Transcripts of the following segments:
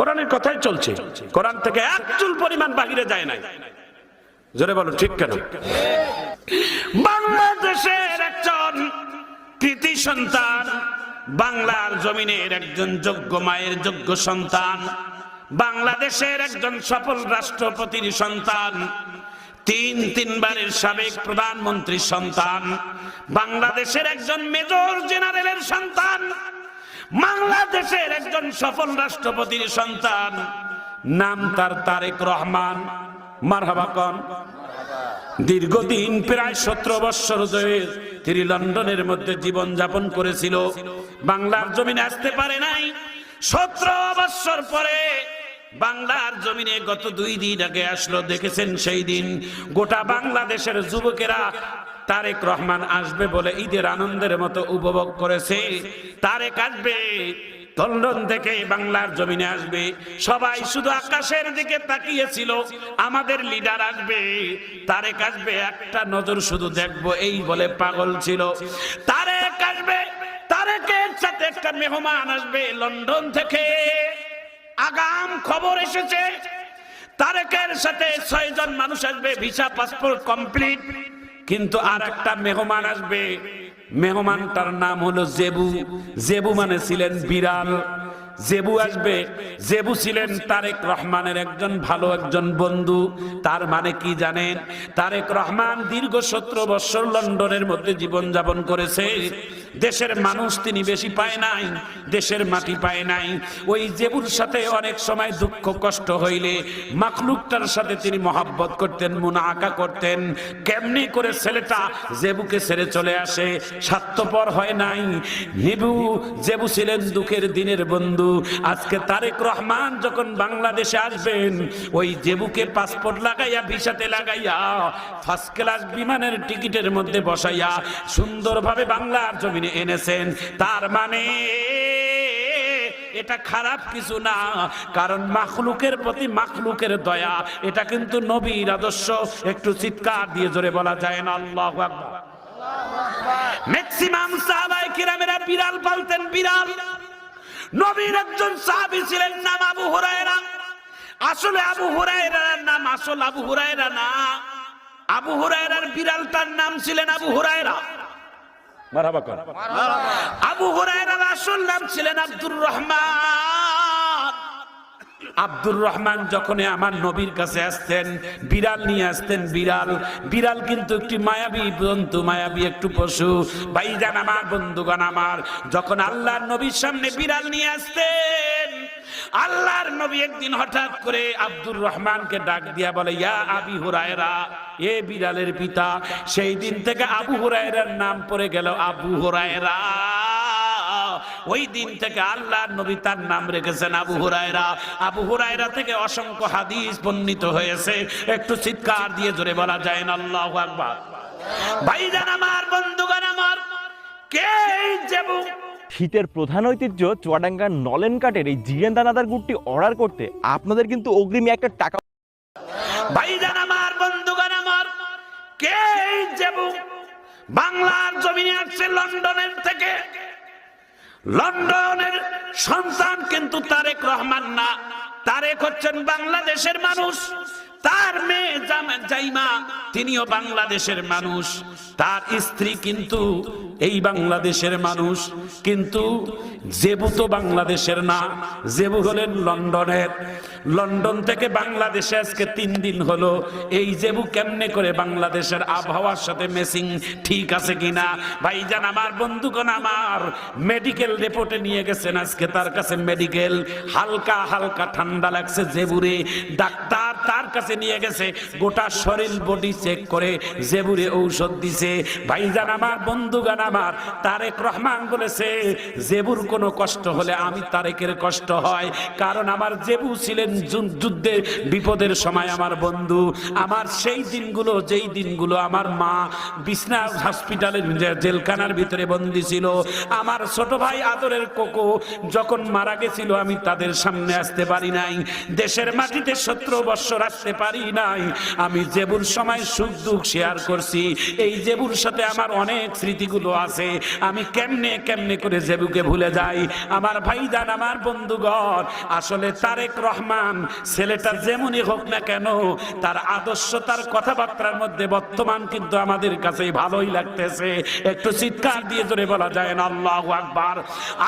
কোরআনের কথাই চলছে। কোরআন থেকে এক চুল পরিমাণ বাহিরে যায় নাই। জোরে বলো ঠিক কেন? বাংলাদেশের একজন কৃতি সন্তান, বাংলার জমিনের একজন যোগ্য মায়ের যোগ্য সন্তান, বাংলাদেশের একজন সফল রাষ্ট্রপতির সন্তান, তিন তিনবারের সাবেক প্রধানমন্ত্রীর সন্তান, বাংলাদেশের একজন মেজর জেনারেলের সন্তান বাংলাদেশের একজন সফল রাষ্ট্রপতির সন্তান। নাম তার তারেক রহমান। মারহাবা কন। দীর্ঘদিন প্রায় সতেরো বৎসর ধরে তিনি লন্ডনের মধ্যে জীবন যাপন করেছিল। বাংলার জমিনে আসতে পারে নাই। সতেরো বৎসর পরে বাংলার জমিনে গত দুই দিন আগে আসলো, দেখেছেন সেই দিন। গোটা বাংলাদেশের যুবকেরা তারেক রহমান আসবে বলে ঈদের আনন্দের মতো উপভোগ করেছে। তারেক আসবে, লন্ডন থেকে বাংলার জমিনে আসবে। সবাই শুধু আকাশের দিকে তাকিয়েছিল, আমাদের লিডার আসবে। তারেক আসবে, একটা নজর শুধু দেখব, এই বলে পাগল ছিল। তারেক আসবে, তারেকের সাথে একটা মেহমান আসবে লন্ডন থেকে। আগাম খবর এসেছে, তারেকের সাথে ছয়জন মানুষ আসবে, ভিসা, পাসপোর্ট কমপ্লিট। কিন্তু আর একটা মেহমান আসবে। মেহমানটার নাম হলো জেবু। জেবু মানে ছিলেন বিড়াল। জেবু আসবে। জেবু ছিলেন তারেক রহমানের একজন ভালো একজন বন্ধু। তার মানে কি জানেন? তারেক রহমান দীর্ঘ সতেরো বৎসর লন্ডনের মধ্যে জীবন যাপন করেছে। দেশের মানুষ তিনি বেশি পায় নাই, দেশের মাটি পায় নাই। ওই জেবুর সাথে অনেক সময় দুঃখ, কষ্ট হইলে মাখলুকটার সাথে তিনি মহাব্বত করতেন, মুনাআকা করতেন। কেমনি করে ছেলেটা জেবুকে ছেড়ে চলে আসে? স্বার্থপর হয় নাই। নিবু, জেবু ছিলেন দুঃখের দিনের বন্ধু। আজকে তারেক রহমান যখন বাংলাদেশে আসবেন, ওই জেবুকে পাসপোর্ট লাগাইয়া, ভিসাতে লাগাইয়া ফার্স্ট ক্লাস বিমানের টিকিটের মধ্যে বসাইয়া সুন্দরভাবে বাংলার জমিনে এনেছেন। তার মানে এটা খারাপ কিছু না, কারণ মাখলুকের প্রতি মাখলুকের দয়া, এটা কিন্তু নবীর আদর্শ। একটু চিৎকার দিয়ে জোরে বলা যায় না, আল্লাহ ম্যাক্সিমাম সাহাবাই কিরামেরা বিড়াল পালতেন, বিড়াল। নবীর একজন সাহাবি ছিলেন নাম আবু হুরায়রা। আসলে আবু হুরায়রার নাম আসল আবু হুরায়রা না। আবু হুরায়রার বিড়ালটার নাম ছিলেন আবু হুরায়রা। মারহাবা কর। আবু হুরায়রার আসল নাম ছিলেন আব্দুর রহমান। আব্দুর রহমান যখন আমার নবীর কাছে আসতেন, বিড়াল নিয়ে আসতেন, বিড়াল। বিড়াল কিন্তু একটি মায়াবী জন্তু, মায়াবী একটু পশু। ভাইজান আমার, বন্ধুগণ আমার, যখন আল্লাহর নবীর সামনে বিড়াল নিয়ে আসতেন, আল্লাহর নবী একদিন হঠাৎ করে আব্দুর রহমানকে ডাক দিয়া বলে, ইয়া আবি হুরায়রা, এ বিড়ালের পিতা, সেই দিন থেকে আবু হুরায়রার নাম পড়ে গেল আবু হুরায়রা। ওই দিন থেকে আল্লাহ নবী তার নাম রেখেছেন আবু হুরায়রা। আবু হুরায়রা থেকে অসংখ্য হাদিস বর্ণিত হয়েছে। একটু চিৎকার দিয়ে জোরে বলা যায় না আল্লাহু আকবার। ভাইজান আমার বন্ধুগণ আমার কে জেবু? শীতের প্রধান ঐতিহ্য চুয়াডাঙ্গার নলেন কাঠের এই জিরেন দানাদার গুড়টি অর্ডার করতে আপনাদের কিন্তু অগ্রিম একটা টাকা ভাইজান আমার বন্ধুগণ আমার কে জেবু? বাংলার জমিনে আসছে লন্ডনের থেকে লন্ডনের সন্তান কিন্তু তারেক রহমান না। তারেক হচ্ছেন বাংলাদেশের মানুষ। তার মেয়ে জাইমা, তিনিও বাংলাদেশের মানুষ। তার স্ত্রী কিন্তু এই বাংলাদেশের মানুষ। কিন্তু জেবু তো বাংলাদেশের না জেবু হলেন লন্ডনের। লন্ডন থেকে বাংলাদেশে আজকে তিন দিন হলো। এই জেবু কেমনে করে বাংলাদেশের আবহাওয়ার সাথে মেসিং ঠিক আছে কিনা? ভাই ভাইজান, আমার বন্ধুগণ, আমার মেডিকেল রিপোর্টে নিয়ে গেছেন আজকে, তার কাছে মেডিকেল হালকা হালকা ঠান্ডা লাগছে জেবুরে। ডাক্তার তার কাছে নিয়ে গেছে, গোটা শরীর বডি চেক করে জেবুরে ঔষধ দিছে। ভাই ভাইজান, আমার বন্ধুগান আমার তারেক রহমান বলেছে, জেবুর কোনো কষ্ট হলে আমি তারেকের কষ্ট হয়, কারণ আমার জেবু ছিলেন যু- যুদ্ধে বিপদের সময় আমার বন্ধু। আমার সেই দিনগুলো, যেই দিনগুলো আমার মা বিছনা হসপিটালের জেলখানার ভিতরে বন্দি ছিল। আমার ছোট ভাই আদরের কোকো যখন মারা গেছিল, আমি তাদের সামনে আসতে পারি নাই। দেশের মাটিতে সতেরো বৎসর আসতে পারি নাই। আমি জেবুর সময় সুখ দুঃখ শেয়ার করছি, এই জেবুর সাথে আমার অনেক স্মৃতিগুলো আছে। আমি কেমনে কেমনে করে জেবুকে ভুলে যাই। আমার ভাইজান, আমার বন্ধুগণ, আসলে তারেক রহমান ছেলেটা যেমনই হোক না কেন, তার আদর্শ, তার কথাবার্তার মধ্যে বর্তমান কিন্তু আমাদের কাছে ভালোই লাগতেছে। একটু চিৎকার দিয়ে জোরে বলা যায় না, আল্লাহ আকবার।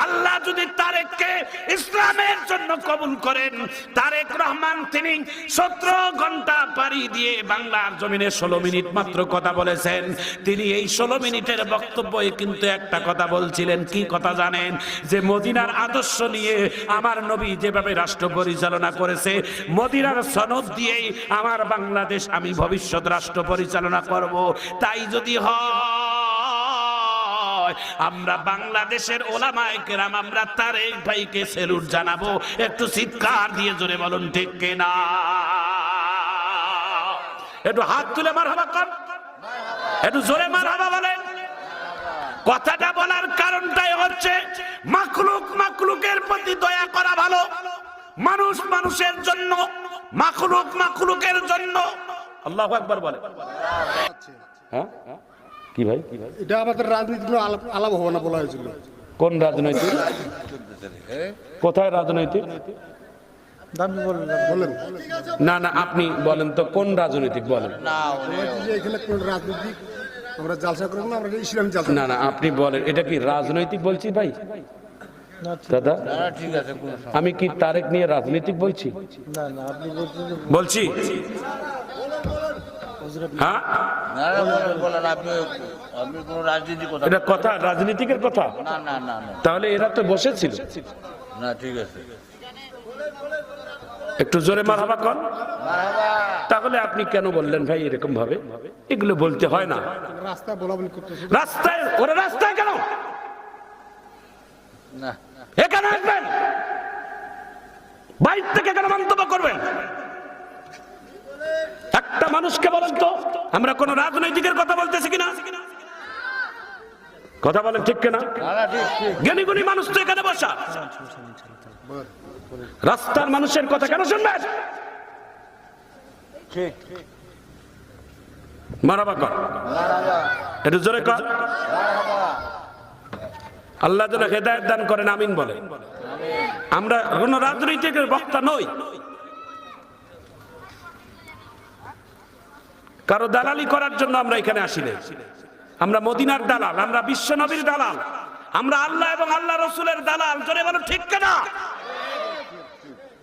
আল্লাহ যদি তারেককে ইসলামের জন্য কবুল করেন, তারেক রহমান তিনি সতেরো ঘণ্টা পাড়ি দিয়ে বাংলার জমিনে ষোলো মিনিট মাত্র কথা বলেছেন। তিনি এই ষোলো মিনিটের বক্তব্যে কিন্তু একটা কথা বলছিলেন, কি কথা জানেন? যে মদিনার আদর্শ নিয়ে আমার নবী যেভাবে রাষ্ট্র পরিচালনা করেছে মদিনার সনদ দিয়েই আমার বাংলাদেশ আমি ভবিষ্যৎ রাষ্ট্র পরিচালনা করব। তাই যদি হয়, আমরা বাংলাদেশের ওলামায়ে আমরা তারেক ভাইকে সেলুট জানাব। একটু চিৎকার দিয়ে জোরে বলুন, ঠিক কিনা একটু হাত তুলে মার হাবা কর। একটু জোরে মার হাবা বলেন। কথাটা বলার কারণটাই হচ্ছে, মাখলুক মাখলুকের প্রতি দয়া করা ভালো। মানুষ মানুষের জন্য মাখলুক মাখলুকের জন্য। আল্লাহ একবার বলে। হ্যাঁ? কি ভাই? কি ভাই? এটা আমাদের রাজনীতি আলাপ হবে না বলা হয়েছিল। কোন রাজনৈতিক? কোথায় রাজনৈতিক? না না আপনি বলেন তো কোন রাজনৈতিক বলেন? না না আপনি বলেন এটা কি রাজনৈতিক বলছি ভাই? দাদা আমি কি তারেক নিয়ে রাজনৈতিক বলছি? বলছি। হ্যাঁ? না না বলেন বলেন আপনি আপনি কোনো রাজনীতি কথা এটা কথা রাজনীতিকের কথা? না না না না তাহলে এরা তো বসেছিল। না ঠিক আছে একটু জোরে মারহাবা কর তাহলে আপনি কেন বললেন ভাই এরকম ভাবে? এগুলো বলতে হয় না। রাস্তায়? ওরা রাস্তায় কেন? না। এখানে আসবেন। বাইর থেকে কেন মন্তব্য করবেন? একটা মানুষকে বলেন তো, আমরা কোন রাজনৈতিকের কথা বলতেছি কিনা? কথা বলেন ঠিক কিনা? জ্ঞানী মানুষ তো এখানে বসা। রাস্তার মানুষের কথা কেন শুনবেন? মারাবা কর এটা জোরে কর। আল্লাহ যেন হেদায়ত দান করেন, আমিন বলে। আমরা কোন রাজনৈতিক বক্তা নই। কারও দালালি করার জন্য আমরা এখানে আসি না আমরা মদিনার দালাল, আমরা বিশ্ব নবীর দালাল, আমরা আল্লাহ এবং আল্লাহ রসুলের দালাল, জোরে বলো, ঠিক কেনা?